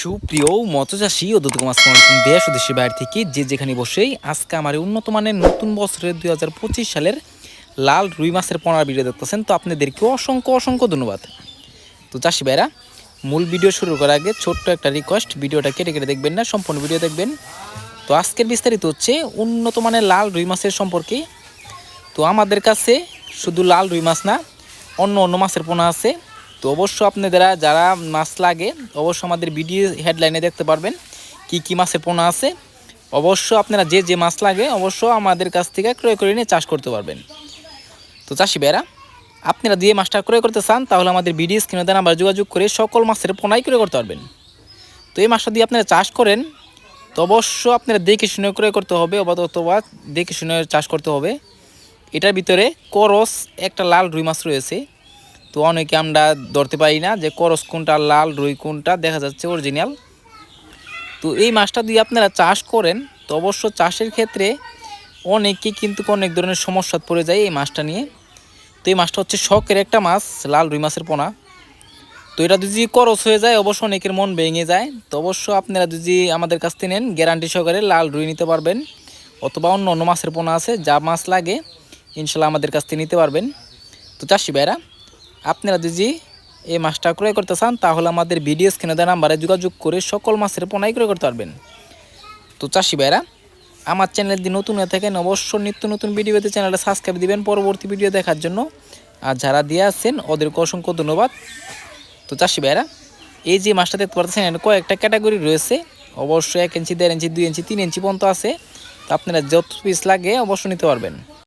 সুপ্রিয় মৎস্যচাষী ও মাছ মালিক দেশ ও দেশের বাইরে থেকে যে যেখানে বসেই আজকে আমার উন্নত মানের নতুন বছরের দুই হাজার পঁচিশ সালের লাল রুই মাছের পোনার ভিডিও দেখতেছেন, তো আপনাদেরকে অসংখ্য অসংখ্য ধন্যবাদ। তো চাষি ভাইরা, মূল ভিডিও শুরু করার আগে ছোট্ট একটা রিকোয়েস্ট ভিডিওটা কেটে কেটে দেখবেন না, সম্পূর্ণ ভিডিও দেখবেন। তো আজকের বিস্তারিত হচ্ছে উন্নত মানের লাল রুই মাছের সম্পর্কে। তো আমাদের কাছে শুধু লাল রুই মাছ না, অন্য অন্য মাছের পোনা আছে। তো অবশ্য আপনারা যারা মাছ লাগে, অবশ্য আমাদের ভিডিও হেডলাইনে দেখতে পারবেন কি কি মাছের পোনা আছে। অবশ্য আপনারা যে যে মাছ লাগে, অবশ্য আমাদের কাছ থেকে ক্রয় করে নিয়ে চাষ করতে পারবেন। তো চাষি ভাইরা আপনারা দিয়ে মাছটা ক্রয় করতে চান, তাহলে আমাদের ভিডিও স্ক্রিনে দেন আবার যোগাযোগ করে সকল মাছের পোনাই ক্রয় করতে পারবেন। তো এই মাছটা দিয়ে আপনারা চাষ করেন, তো অবশ্য আপনারা দেখে শুনে ক্রয় করতে হবে অথবা দেখে শুনে চাষ করতে হবে। এটার ভিতরে করস, একটা লাল রুই মাছ রয়েছে। তো অনেকে আমরা ধরতে পারি না যে করস কোনটা লাল, রুই কোনটা, দেখা যাচ্ছে অরিজিনাল তো এই মাছটা দিয়ে আপনারা চাষ করেন, তো অবশ্য চাষের ক্ষেত্রে অনেকে কিন্তু অনেক ধরনের সমস্যা পড়ে যায় এই মাছটা নিয়ে। তো এই মাছটা হচ্ছে শখের একটা মাছ, লাল রুই মাছের পোনা। তো এটা যদি করস হয়ে যায়, অবশ্য অনেকের মন ভেঙে যায়। তো অবশ্য আপনারা যদি আমাদের কাছ থেকে নেন গ্যারান্টি সহকারে লাল রুই নিতে পারবেন, অথবা অন্য অন্য মাছের পোনা আছে, যা মাছ লাগে, ইনশাল্লাহ আমাদের কাছ থেকে নিতে পারবেন। তো চাষি ভাইরা আপনারা যদি এই মাছটা ক্রয় করতে চান, তাহলে আমাদের ভিডিও স্ক্রিনে দেওয়া নাম্বারে যোগাযোগ করে সকল মাছের পোনাই ক্রয় করতে পারবেন। তো চাষি ভাইরা, আমার চ্যানেল যদি নতুন হয়ে থাকেন, অবশ্যই নিত্য নতুন ভিডিও পেতে চ্যানেলটা সাবস্ক্রাইব দিবেন পরবর্তী ভিডিও দেখার জন্য। আর যারা দিয়ে আসছেন ওদেরকে অসংখ্য ধন্যবাদ। তো চাষি ভাইরা, এই যে মাছটা দেখতে পাচ্ছেন, এর কয়েকটা ক্যাটাগরি রয়েছে। অবশ্যই এক ইঞ্চি দেড় ইঞ্চি দুই ইঞ্চি তিন ইঞ্চি পর্যন্ত আছে। তো আপনারা যত পিস লাগে, অবশ্যই নিতে পারবেন।